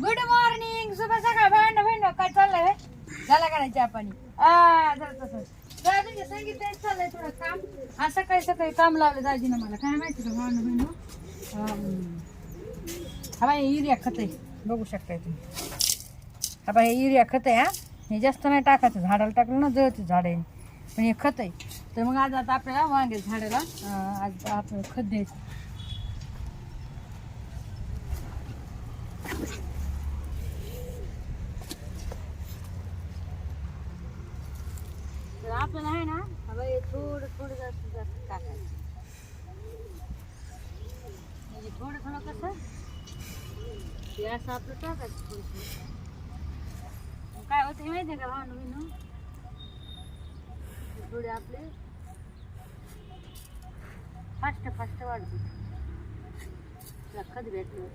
Good morning शुभ सकाळ भांड भांड काय चाललंय बे? झाला का आपण चहा पाणी आ झालं तसं जरा चाललंय थोडं काम. आज सकाळी सकाळी काम लावलं दाजीनं मला. काय माहिती का भांड भांड हा बाई युरिया खत आहे. बघू शकताय तुम्ही. हा बाई हे युरिया खत आहे हा. हे जास्त नाही टाकायचं. झाडाला टाकलं ना जळतं झाड आहे. पण हे खत आहे. तर मग आज आता आपल्याला वांगे झाडाला आज आपलं खत द्यायचं तर आपल्याला आहे ना हवं थोडं थोडं जास्त जास्त टाकायचं. म्हणजे थोडं थोडं कसं? हे असं आपलं टाकायचं थोडं थोडं काय होतं माहिती आहे का भावनं बिनू थोडे आपले फास्ट फास्ट वाढते तुला खत भेटलं.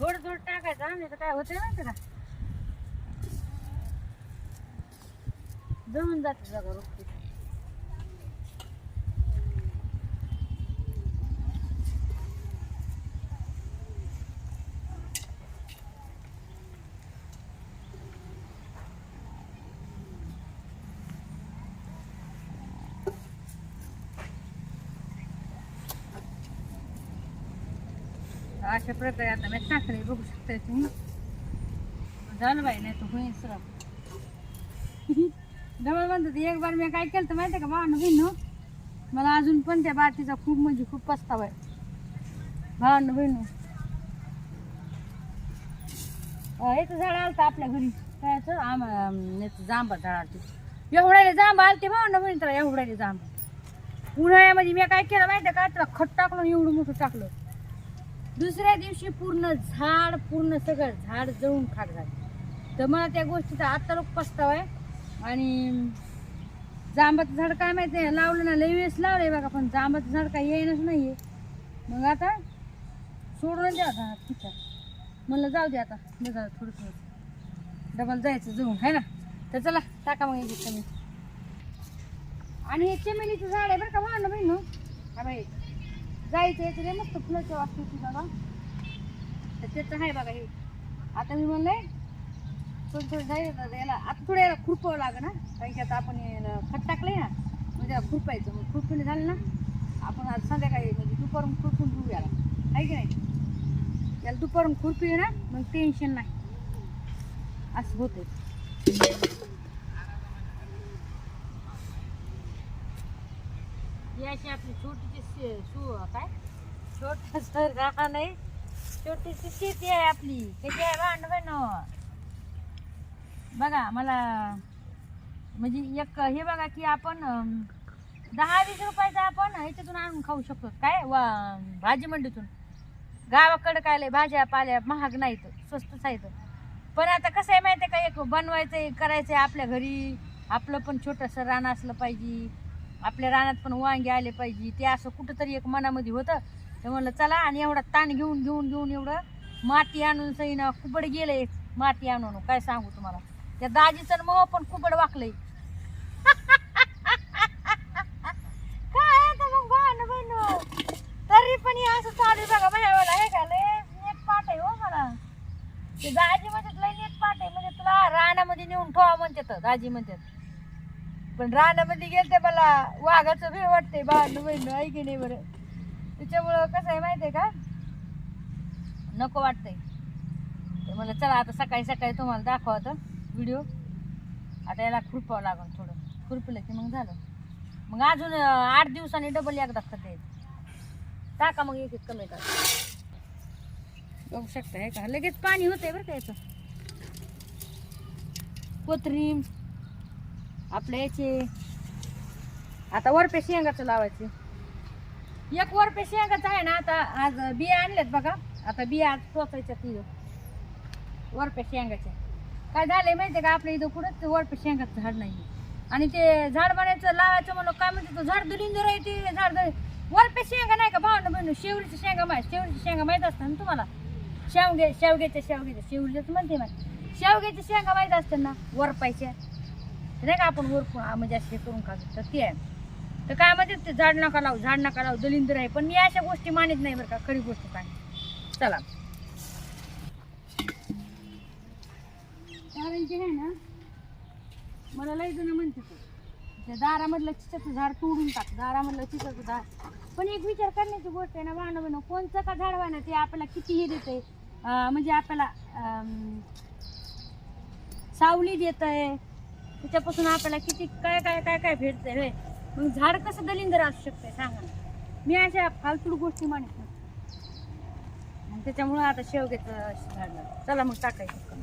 थोडं थोडं टाकायचं. आम्ही तर काय होते माहिती का? जमून जाते जागा रोखते अशा प्रकारे आता मी टाकले बघू शकते तुम्ही. झालं बाई नाही तर होईन सर डबल म्हणतात एक बार मी काय केलं तर माहिती का भावानं बहिणू? मला अजून पण त्या बातीचा खूप म्हणजे खूप पस्ताव आहे. भावानं बहिणू. याचं झाड आलं आपल्या घरी. काय याचं? आम याचं जांबा झाड आलते. एवढ्याले जांबा आलते भावानं बहिणी तर एवढ्याले जांबा उन्हाळ्यामध्ये मी काय केलं माहिती का त्याला खत टाकलं एवढं मोठं टाकलं. दुसऱ्या दिवशी पूर्ण झाड पूर्ण सगळं झाड जळून खाट झालं. तर मला त्या गोष्टीचा आता लोक पस्ताव आहे. आणि जांबाचं झाड काय माहिती आहे? लावलं ना लई वेळेस लावलंय बघा पण जांबाचं झाड काही येईनच आहे मग आता सोडून द्या आता ठीक आहे. म्हणलं जाऊ दे आता बघा थोडं थोडं डबल जायचं जाऊन है ना? तर चला टाका मग कमी आणि हे चमेलीचं झाड आहे बरं का म्हणलं बहिण हो? हा बाई. जायचं याचं रे मस्त फुलाच्या वाटते बाबा. तर त्याचं आहे बघा हे. आता मी म्हणलंय थोडं थोडं जायचं याला आता थोडं याला खुरपावं लागेल ना. कारण की आता आपण खत टाकलंय ना म्हणजे खुरपायचं. मग खुरपीने झालं ना आपण आज संध्याकाळी म्हणजे दुपारून खुरपून घेऊ याला. आहे की नाही? याला दुपारून खुरपी ना मग टेन्शन नाही. असं होतं ही अशी आपली छोटीशी शू काय? छोटस राहा नाही. छोटीशी शेती आहे आपली. किती आहे भांडवण बघा मला म्हणजे एक हे बघा की आपण दहा वीस रुपयाचं आपण ह्याच्यातून आणून खाऊ शकतो. काय? वा भाजी मंडीतून. गावाकडं काय भाज्या पाल्या महाग नाहीत स्वस्तच आहेत. पण आता कसं आहे माहिती आहे का एक बनवायचं करायचं आपल्या घरी. आपलं पण छोटंसं रान असलं पाहिजे. आपल्या रानात पण वांगे आले पाहिजे. ते असं कुठंतरी एक मनामध्ये होतं. तर म्हणलं चला आणि एवढा ताण घेऊन घेऊन घेऊन एवढं माती आणून सई ना कुबड गेलंय. माती आणून काय सांगू तुम्हाला? त्या दाजीचं मग पण कुबड वाकलंय. काय आता मग भांडण बहिणं? तरी पण हे असं चालू आहे बघा माझ्यावाला हे का लय नेट पाठ आहे हो मला. ते दाजी म्हणतात लय नेट पाठ आहे. म्हणजे तुला रानामध्ये नेऊन ठेवा म्हणतात दाजी म्हणतात. पण रानामध्ये गेलते मला. वाघाचं भे वाटते भांडण बहिण की नाही बरं? त्याच्यामुळं कसं आहे माहितीये का? नको वाटतंय. तर म्हणलं चला आता सकाळी सकाळी तुम्हाला दाखवा तर व्हिडिओ. आता याला खुरपावं लागेल थोडं. खुरपलं की मग झालं. मग अजून आठ दिवसांनी डबल एकदा खत द्यायचं टाका मग एक एक कमी का बघू शकता हे का? लगेच पाणी होतंय बरं का याचं. कोथरीम आपल्या याचे. आता वरपे शेंगाचं लावायचे. एक वरपे शेंगाचं आहे ना आता आज बिया आणल्यात बघा. आता बिया आज पोचायच्या ती वरपे शेंगाच्या काय झाले माहिती का आपल्या इथं कुठंच वरपे शेंगाचं झाड नाही आणि ते झाड बनायचं लावायचं म्हणलं काय म्हणते तो? झाड दुलिंदर आहे झाड वरपे शेंगा नाही का भावना बहिण शेवळीच्या शेंगा माहीत शेवळीच्या शेंगा माहीत असतात ना तुम्हाला? शेवगे शेवग्याच्या शेवग्याच्या शेवळीच म्हणते माहिती? शेवग्याच्या शेंगा माहीत असतात ना वरपायच्या. नाही का आपण वर म्हणजे असे करून खातो. तर ते आहे. तर काय म्हणते ते झाड नका लावू झाड नका लावू दलिंदर आहे. पण मी अशा गोष्टी मानित नाही बरं का खरी गोष्ट काय चला. कारण की आहे ना मला लय जण म्हणते ते, दारामधलं चिचाचं झाड तोडून टाक दारामधलं चिचाचं झाड. पण एक विचार करण्याची गोष्ट आहे ना वाहन बनव कोणचं का झाड वाहणं ते आपल्याला किती हे देते म्हणजे आपल्याला अं, सावली देत आहे त्याच्यापासून आपल्याला किती काय काय काय काय भेटतंय होय? मग झाड कसं दलिंदर असू शकते सांगा. मी अशा फालतूड गोष्टी मानत नाही आणि त्याच्यामुळं आता शेवग्याचं झाड. चला मग टाकायचं.